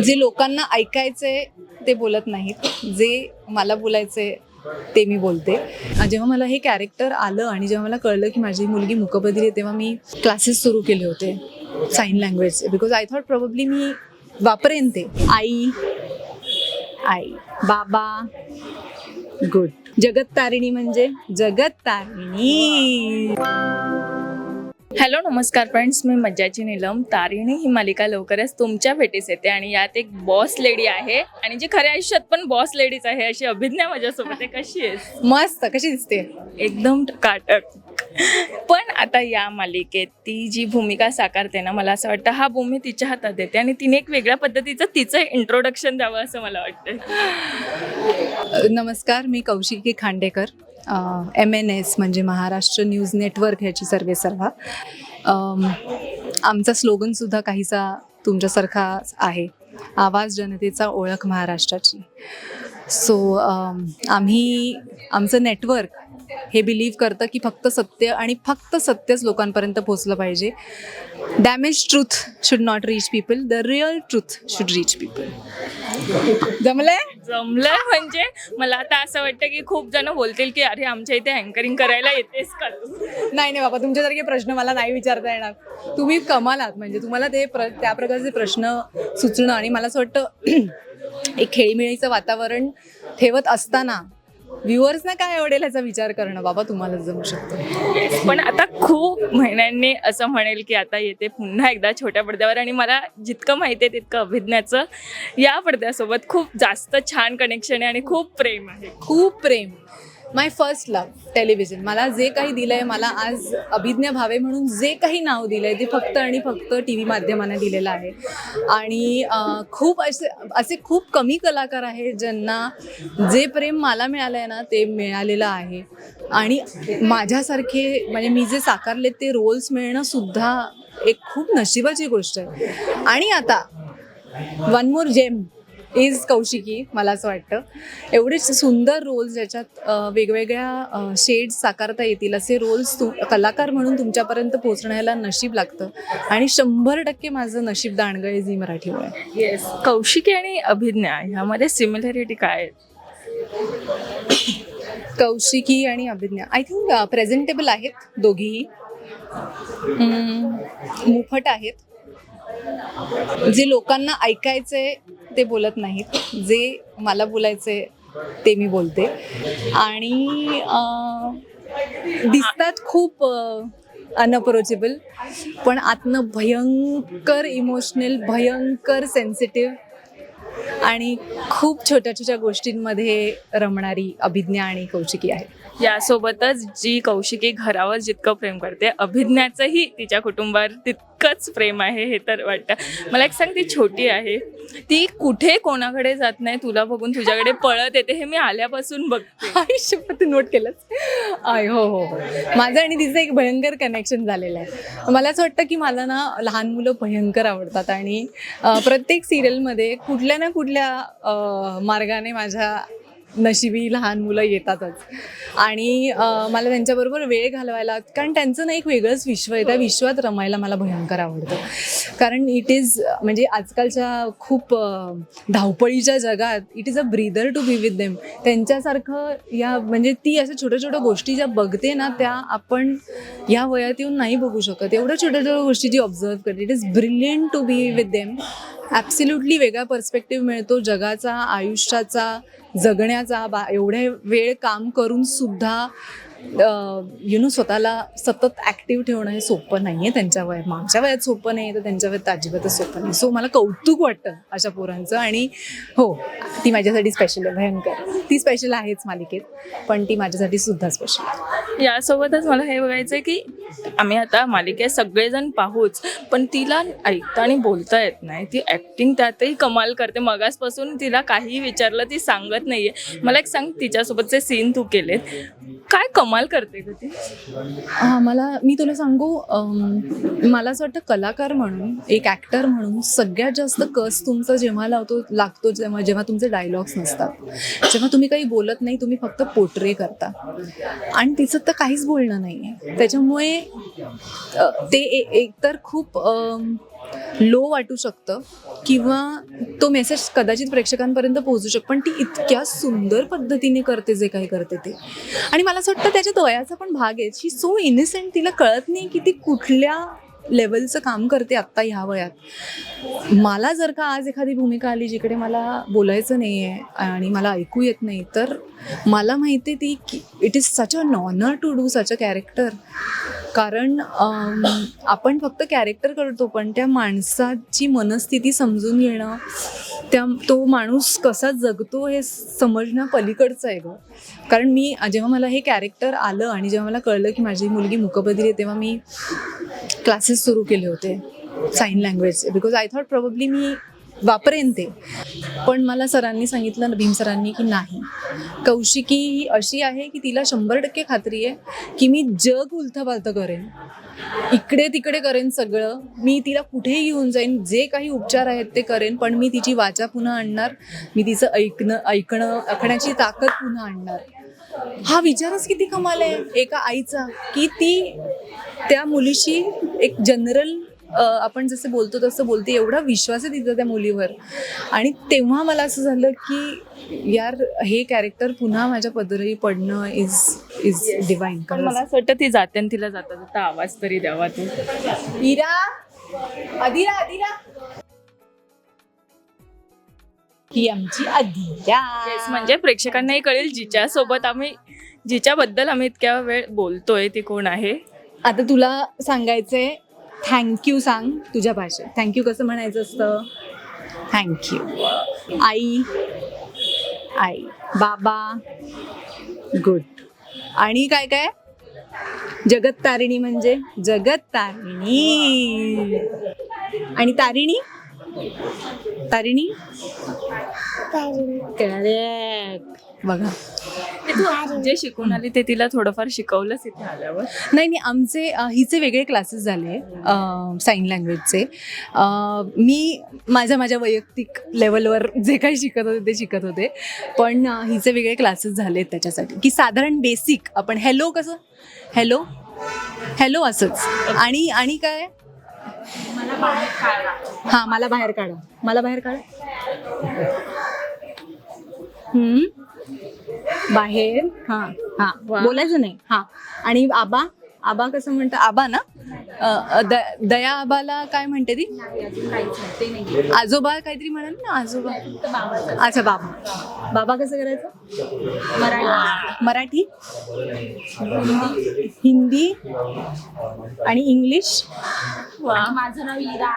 जे लोकांना ऐकायचे ते बोलत नाहीत. जे मला बोलायचे ते मी बोलते. जेव्हा मला हे कॅरेक्टर आलं आणि जेव्हा मला कळलं की माझी मुलगी मुकबधीर आहे तेव्हा मी क्लासेस सुरू केले होते साईन लँग्वेजचे बिकॉज आय थॉट प्रॉब्ली मी वापरेन ते. आई आई. बाबा. गुड जगत तारिणी म्हणजे जगत तारिणी हॅलो नमस्कार फ्रेंड्स मी मज्जाची नीलम. तारिणी ही मालिका लवकरच तुमच्या भेटीस येते आणि यात एक बॉस लेडी आहे आणि जी खऱ्या आयुष्यात पण बॉस लेडीज आहे अशी अभिज्ञा माझ्यासोबत आहे. कशी आहेस? मस्त. कशी दिसते? एकदम काटक. पण आता या मालिकेत ती जी भूमिका साकारते ना मला असं वाटतं हा भूमी तिच्या हातात येते आणि तिने एक वेगळ्या पद्धतीचं तिचं इंट्रोडक्शन द्यावं असं मला वाटतं नमस्कार. मी Kaushiki Khandekar. M N S म्हणजे महाराष्ट्र न्यूज नेटवर्क ह्याची सर्वे सर्वा. आमचा स्लोगनसुद्धा काहीसा तुमच्यासारखा आहे. आवाज जनतेचा ओळख महाराष्ट्राची. सो आम्ही आमचं नेटवर्क हे बिलीव्ह करतं की फक्त सत्य आणि फक्त सत्यच लोकांपर्यंत पोचलं पाहिजे. Damage truth should not reach people the real truth should reach people जमलंय? जमलंय म्हणजे मला आता असं वाटतं की खूप जण बोलतील की अरे आमच्या इथे अँकरिंग करायला येतेस का नाही नाही बाबा तुमच्यासारखे प्रश्न मला नाही विचारता येणार. तुम्ही कमाल आहात. म्हणजे तुम्हाला ते प्र त्या प्रकारचे प्रश्न सुचणं आणि मला असं वाटतं एक खेळीमेळीचं वातावरण ठेवत असताना व्ह्युअर्सना काय आवडेल ह्याचा विचार करणं? बाबा तुम्हाला जमू शकतं. पण आता खूप महिन्यांनी असं म्हणेल की आता येते पुन्हा एकदा छोट्या पडद्यावर आणि मला जितकं माहिती आहे तितकं अभिज्ञाचं या पडद्यासोबत खूप जास्त छान कनेक्शन आहे आणि खूप प्रेम आहे. खूप प्रेम. My first love television. मला जे काही दिलंय मला आज अभिज्ञ भावे म्हणून जे काही नाव दिलंय ते फक्त आणि फक्त टी व्ही माध्यमाने दिलेलं आहे. आणि खूप असे असे खूप कमी कलाकार आहेत ज्यांना जे प्रेम मला मिळालं आहे ना ते मिळालेलं आहे. आणि माझ्यासारखे म्हणजे मी जे साकारले ते रोल्स मिळणं सुद्धा एक खूप नशिबाची गोष्ट आहे. आणि आता one more gem is Kaushiki मला असं वाटतं. एवढे सुंदर रोल्स ज्याच्यात वेगवेगळ्या शेड्स साकारता येतील असे रोल्स तु कलाकार म्हणून तुमच्यापर्यंत पोहोचण्याला नशीब लागतं. आणि शंभर टक्के माझं नशीब दांडगं आहे झी मराठीमुळे. येस कौशिकी आणि अभिज्ञा ह्यामध्ये सिमिलॅरिटी काय आहे? कौशिकी आणि अभिज्ञा. आय थिंक प्रेझेंटेबल आहेत दोघीही. मुफट आहेत. जे लोकांना ऐकायचे ते बोलत नाहीत. जे मला बोलायचे ते मी बोलते. आणि दिसतात खूप अनअप्रोचेबल पण आतनं भयंकर इमोशनल भयंकर सेन्सिटिव्ह आणि खूप छोट्या छोट्या गोष्टींमध्ये रमणारी अभिज्ञा आणि कौशिकी आहे. यासोबतच जी कौशिकी घरावर जितकं प्रेम करते अभिज्ञाचंही तिच्या कुटुंबावर इतकंच प्रेम आहे हे तर वाटतं. मला एक सांग ती छोटी आहे. ती कुठे कोणाकडे जात नाही तुला बघून तुझ्याकडे पळत येते हे मी आल्यापासून बघते. आयुष्यभर तू नोट केलंच आय हो हो. हो माझं आणि तिचं एक भयंकर कनेक्शन झालेलं आहे. मला असं वाटतं की मला ना लहान मुलं भयंकर आवडतात आणि प्रत्येक सिरियलमध्ये कुठल्या ना कुठल्या मार्गाने माझ्या नशिबी लहान मुलं येतातच. आणि मला त्यांच्याबरोबर वेळ घालवायला कारण त्यांचं ना एक वेगळंच विश्व आहे. त्या विश्वात रमायला मला भयंकर आवडतं. कारण इट इज म्हणजे आजकालच्या खूप धावपळीच्या जगात it is a breather to be with them त्यांच्यासारखं या म्हणजे ती अशा छोट्या छोट्या गोष्टी ज्या बघते ना त्या आपण या वयात येऊन नाही बघू शकत. एवढ्या छोट्या छोट्या गोष्टी जी ऑब्झर्व करते it is brilliant to be with them absolutely वेगळा पर्स्पेक्टिव्ह मिळतो. जगाचा आयुष्याचा जगण्याचा बा एवढे वेळ काम करून सुद्धा यु नो स्वतःला सतत ॲक्टिव्ह ठेवणं हे सोपं नाही आहे त्यांच्या वयात. मागच्या वयात सोपं नाही आहे तर त्यांच्या वयात अजिबातच सोपं नाही सो मला कौतुक वाटतं अशा पोरांचं आणि हो ती माझ्यासाठी स्पेशल आहे भयंकर. ती स्पेशल आहेच मालिकेत पण ती माझ्यासाठी सुद्धा स्पेशल आहे. यासोबतच मला हे बघायचं आहे की आम्ही आता मालिकेत सगळेजण पाहूच पण तिला ऐकता आणि बोलता येत नाही. ती ॲक्टिंग त्यातही कमाल करते. मगासपासून तिला काही विचारलं ती सांगत नाहीये. मला एक सांग तिच्यासोबतचे सीन तू केलेत. काय कमाल करते ग ती? हा मला मी तुला सांगू अम, मला असं वाटतं कलाकार म्हणून एक ॲक्टर म्हणून सगळ्यात जास्त कस तुमचा जेव्हा लावतो लागतो जेव्हा जेव्हा तुमचे डायलॉग्स नसतात. जेव्हा तुम्ही काही बोलत नाही तुम्ही फक्त पोट्रे करता. आणि तिचं तर काहीच बोलणं नाही आहे त्याच्यामुळे ते ए- एकतर खूप लो वाटू शकतं किंवा तो मेसेज कदाचित प्रेक्षकांपर्यंत पोहोचू शकतो पण ती इतक्या सुंदर पद्धतीने करते जे काही करते ते. आणि मला असं वाटतं त्याच्या दयाचा पण भाग आहे. शी सो इनिसेंट तिला कळत नाही की ती कुठल्या लेवलचं काम करते आत्ता ह्या वयात. मला जर का आज एखादी भूमिका आली जिकडे मला बोलायचं नाही आहे आणि मला ऐकू येत नाही तर मला माहिती आहे ती की it is such an honour to do such a character कारण आपण फक्त कॅरेक्टर करतो पण त्या माणसाची मनस्थिती समजून घेणं त्या तो माणूस कसा जगतो हे समजणं पलीकडचं आहे गं. कारण मी जेव्हा मला हे कॅरेक्टर आलं आणि जेव्हा मला कळलं की माझी मुलगी मुकबधिर आहे तेव्हा मी क्लासेस सुरू केले होते sign language because I thought probably मी वापरेन ते. पण मला सरांनी सांगितलं भीम सरांनी की नाही. कौशिकी ही अशी आहे की तिला शंभर टक्के खात्री आहे की मी जग उलथापालथं करेन. इकडे तिकडे करेन सगळं. मी तिला कुठेही घेऊन जाईन जे काही उपचार आहेत ते करेन पण मी तिची वाचा पुन्हा आणणार. मी तिचं ऐकणं ऐकणं ऐकण्याची ताकद पुन्हा आणणार. हा विचारच किती कमाल आहे. एका आईचा की ती त्या मुलीशी एक जनरल आपण जसं बोलतो तसं बोलते एवढा विश्वास आहे तिचा त्या मुलीवर. आणि तेव्हा मला असं झालं की यार हे कॅरेक्टर पुन्हा माझ्या पदरी पडणं इज इज डिवाईन पण मला असं वाटतं ती जाते आणि तिला जाता जाता आवाज तरी द्यावा तू. इरा! अदिरा अदिरा ही आमची अदिरा Yes, म्हणजे प्रेक्षकांनाही कळेल जिच्या सोबत आम्ही जिच्याबद्दल आम्ही इतक्या वेळ बोलतोय ती कोण आहे? आता तुला सांगायचंय थँक्यू सांग तुझ्या भाषेत. थँक्यू कसं म्हणायचं असतं? थँक्यू आई. आई. बाबा. गुड आणि काय काय? जगत तारिणी म्हणजे? जगत तारिणी आणि तारिणी? तारिणी. बघा. ते जे शिकून आली ते तिला थोडंफार शिकवलंच इथे आल्यावर. नाही नाही आमचे हिचे वेगळे क्लासेस झाले साईन लँग्वेजचे मी माझ्या माझ्या वैयक्तिक लेवलवर जे काही शिकत होते ते शिकत होते. पण हिचे वेगळे क्लासेस झालेत त्याच्यासाठी. की साधारण बेसिक आपण हॅलो कसं? हॅलो हॅलो असंच. आणि आणि काय? हां मला बाहेर काढा. मला बाहेर काढा. हम्म. बाहेर. हां हां. बोलायचं नाही. हां. आणि आबा? आबा कसं म्हणतं? आबा ना? अ, अ, द- दया आबाला काय म्हणते ती? आजोबा काहीतरी म्हणाल ना आजोबा. अच्छा बाबा. बाबा कसं करायचं? मराठी. हिंदी आणि इंग्लिश. माझं नाव इरा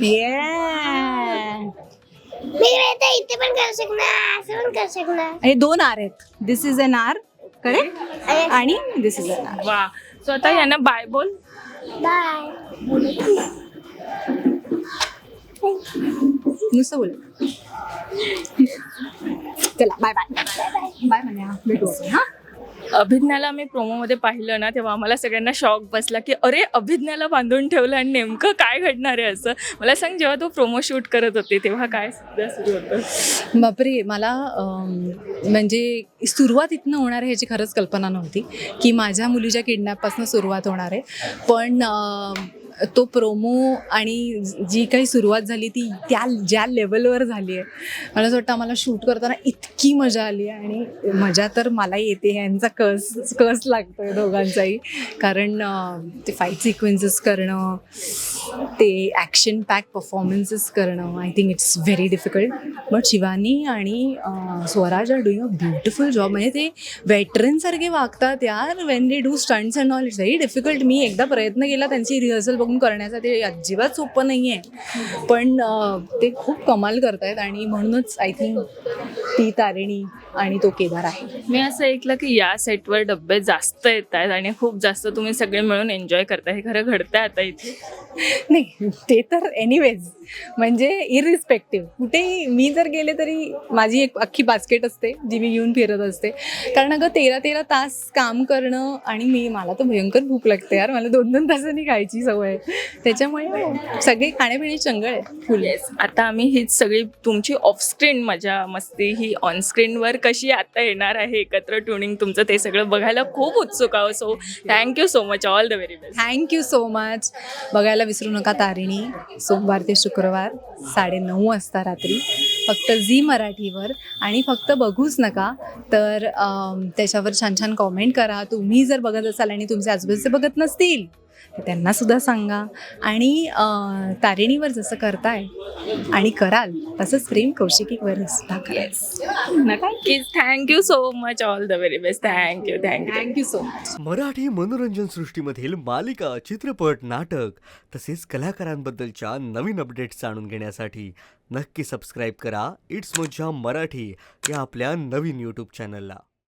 Yeah. मी रहता इथे पण करू शकणार असं पण करू शकणार. हे दोन आर आहेत. This is an R correct आणि दिस इज एन आर वा. सो आता यांना बाय बोल. बाय नुसतं बोल. चला बाय बाय बाय म्हणा भेटू आपण, हा? अभिज्ञाला मी प्रोमोमध्ये पाहिलं ना तेव्हा आम्हाला सगळ्यांना शॉक बसला की अरे अभिज्ञाला बांधून ठेवलं आणि नेमकं काय घडणार आहे असं? मला सांग जेव्हा तो प्रोमो शूट करत होते तेव्हा काय सुद्धा सुरू होतं? बापरे मला म्हणजे सुरुवात इथनं होणार आहे ह्याची खरंच कल्पना नव्हती की माझ्या मुलीच्या किडनॅपपासून सुरुवात होणार आहे. पण तो प्रोमो आणि जी काही सुरुवात झाली ती त्या ज्या लेवलवर झाली आहे. मला असं वाटतं आम्हाला शूट करताना इतकी मजा आली आहे आणि मजा तर मला येते यांचा कस कस लागतो आहे दोघांचाही. कारण ते फाईट सिक्वेन्सेस करणं ते ॲक्शन पॅक परफॉर्मन्सेस करणं I think it's very difficult but Shivani आणि Swaraj are doing a beautiful job म्हणजे ते वेटरनसारखे वागतात यार. When they do stunts and all it's very difficult मी एकदा प्रयत्न केला त्यांची रिहर्सल बघून करण्याचा ते अजिबात सोपं नाही आहे पण ते खूप कमाल करतायत आणि म्हणूनच आय थिंक ती तारिणी आणि तो केदार आहे. मी असं ऐकलं की या सेटवर डब्बे जास्त येत आहेत आणि खूप जास्त तुम्ही सगळे मिळून एन्जॉय करताय. हे खरं घडतंय आता इथे. नाही ते तर एनिवेज म्हणजे इरिस्पेक्टिव्ह कुठेही मी जर गेले तरी माझी एक अख्खी बास्केट असते जी मी घेऊन फिरत असते. कारण अगं तेरा तेरा तास काम करणं आणि मी मला तर भयंकर भूक लागते यार. मला दोन दोन तासांनी खायची सवय आहे. त्याच्यामुळे सगळी खाण्यापिण्याची चंगळ आहे. फुल आता आम्ही हीच सगळी तुमची ऑफस्क्रीन मजा मस्ती ही ऑनस्क्रीनवर कशी आता येणार आहे एकत्र ट्युनिंग तुमचं ते सगळं बघायला खूप उत्सुक आहो. So thank you so much all the very best thank you so much बघायला विसरू नका तारिणी. सोमवार ते शुक्रवार साडेनऊ वाजता रात्री. फक्त झी मराठीवर. आणि फक्त बघूच नका. तर त्याच्यावर छान छान कॉमेंट करा. तुम्ही जर बघत असाल आणि तुमचे आजूबाजूचे बघत नसतील तर त्यांना सुद्धा सांगा. आणि तारिणीवर जसं करताय आणि कराल तसंच प्रेम कौशिकीवर सुद्धा करा येस नक्कीच thank you so much all the very best thank you thank you thank you so much Marathi मनोरंजन सृष्टीमधील मालिका चित्रपट नाटक तसेच कलाकारांबद्दलच्या नवीन अपडेट्स जाणून घेण्यासाठी नक्की सबस्क्राईब करा. इट्स मज्जा मराठी या आपल्या नवीन यूट्यूब चॅनलला